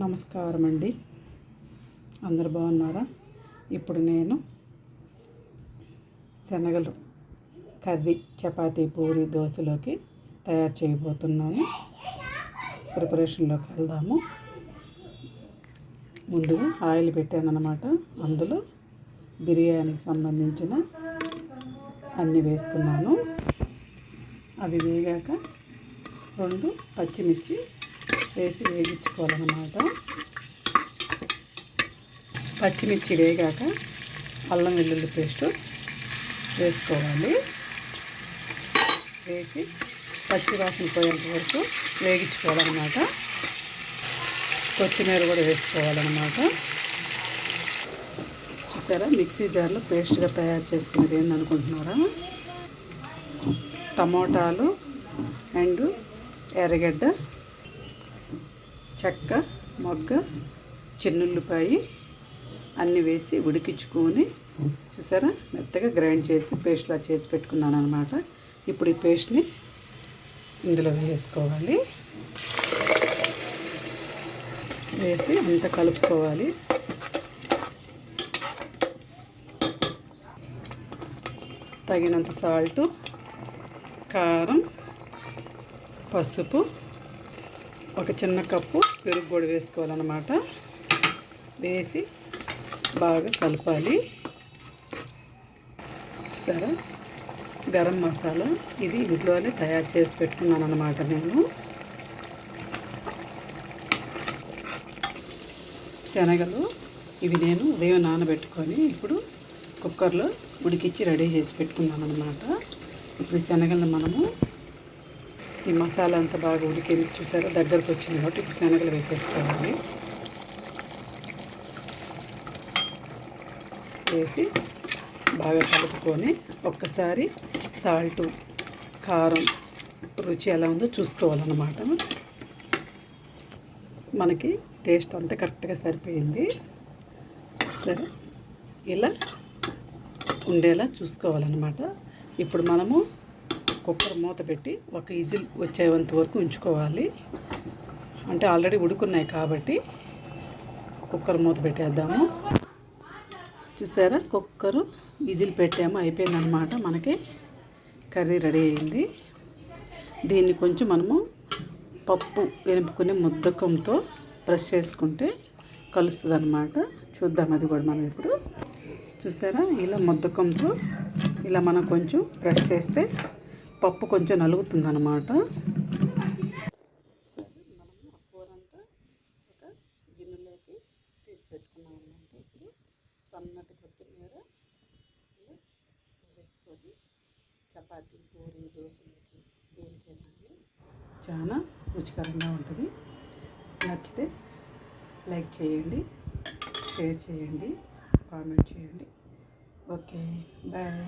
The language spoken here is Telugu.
నమస్కారం అండి అందరు బాగున్నారా? ఇప్పుడు నేను శనగలు కర్రీ చపాతీ పూరి దోశలోకి తయారు చేయబోతున్నాను. ప్రిపరేషన్లోకి వెళ్దాము. ముందుగా ఆయిల్ పెట్టాను అనమాట అందులో బిర్యానీకి సంబంధించిన అన్నీ వేసుకున్నాను. అవి వేగాక రెండు పచ్చిమిర్చి వేసి వేగించుకోవాలన్నమాట పచ్చిమిర్చి వేగాక అల్లం వెల్లుల్లి పేస్ట్ వేసుకోవాలి. వేసి పచ్చి వాసన పోయేంత వరకు వేగించుకోవాలన్నమాట. కొత్తిమీర కూడా వేసుకోవాలన్నమాట. చూసారా? మిక్సీ జార్లో పేస్ట్గా తయారు చేసుకునేది ఏందనుకుంటున్నారా? టమోటాలు అండ్ ఎర్రగడ్డ చెక్క మొగ్గ చిన్నుల్లిపాయి అన్నీ వేసి ఉడికించుకొని చూసారా? మెత్తగా గ్రైండ్ చేసి పేస్ట్లా చేసి పెట్టుకున్నాను అనమాట ఇప్పుడు ఈ పేస్ట్ని ఇందులో వేసుకోవాలి. వేసి అంత కలుపుకోవాలి. తగినంత సాల్టు కారం పసుపు ఒక చిన్న కప్పు పెరుగు కూడా వేసుకోవాలన్నమాట. వేసి బాగా కలపాలి. సరే గరం మసాలా. ఇది ఇంట్లోనే తయారు చేసి పెట్టుకున్నాను అనమాట నేను. శనగలు ఇవి నేను ఉదయం నానబెట్టుకొని ఇప్పుడు కుక్కర్లో ఉడికిచ్చి రెడీ చేసి పెట్టుకున్నాను అనమాట ఇప్పుడు శనగలను మనము ఈ మసాలా అంతా బాగా ఉడికేది చూసారా? దగ్గరకు వచ్చింది కాబట్టి ఇప్పుడు శనగలు వేసేసుకోవాలి. వేసి బాగా కలుపుకొని ఒక్కసారి సాల్టు కారం రుచి ఎలా ఉందో చూసుకోవాలన్నమాట. మనకి టేస్ట్ అంతా కరెక్ట్గా సరిపోయింది. సరే ఇలా ఉండేలా చూసుకోవాలన్నమాట. ఇప్పుడు మనము కుక్కర్ మూత పెట్టి ఒక ఇజిల్ వచ్చేంత వరకు ఉంచుకోవాలి. అంటే ఆల్రెడీ ఉడుకున్నాయి కాబట్టి కుక్కర్ మూత పెట్టేద్దాము. చూసారా? కుక్కరు ఈజిల్ పెట్టాము అయిపోయిందనమాట మనకి కర్రీ రెడీ అయింది. దీన్ని కొంచెం మనము పప్పు ఎనుపుకునే ముద్దకంతో ప్రెస్ చేసుకుంటే కలుస్తుంది అనమాట చూద్దాం అది కూడా మనం ఇప్పుడు. చూసారా? ఇలా ముద్దకంతో ఇలా మనం కొంచెం ప్రెస్ చేస్తే పప్పు కొంచెం నలుగుతుంది అనమాట కూరంతా ఒక గిన్నెలోకి తీసి పెట్టుకున్నాం అనమాట ఇప్పుడు. సన్నటి కొత్తిమీర వేసుకొని చపాతీ పూరి దోశలకి దేనికైనా చాలా రుచికరంగా ఉంటుంది. నచ్చితే లైక్ చేయండి షేర్ చేయండి కామెంట్ చేయండి. Okay bye.